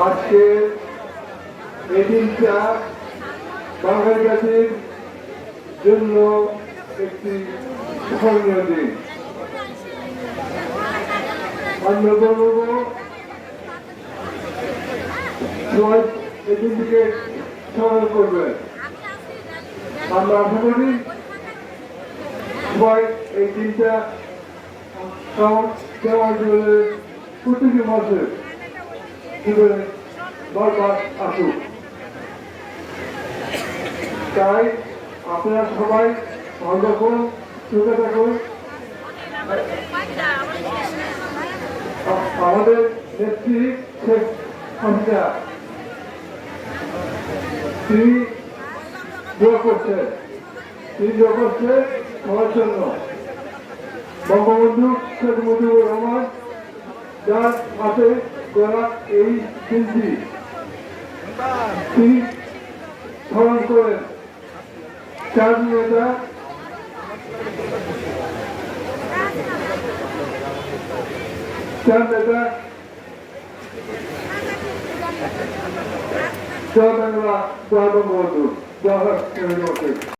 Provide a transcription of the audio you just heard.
আজকে এই দিনটা বাঙালি জাতির জন্য একটি স্মরণীয় দিন। আমরা সবাই এই দিনটিকে স্মরণ করবেন আমরা আশা করি সবাই এই দিনটা তাই আপনারা সবাই ভালো থাকুন থাকুন। আমাদের নেত্রী শেখ হাসিনা, তিনি দোয়া করছেন। তিনি দোয়া করছেন সবার জন্য। বঙ্গবন্ধু শেখ মুজিবুর রহমান যার হাতে করা এই শিল্পী, তিনি স্মরণ করেন চার নেতা চার নেতা জয় বাংলা, জয় বঙ্গবন্ধু, জয়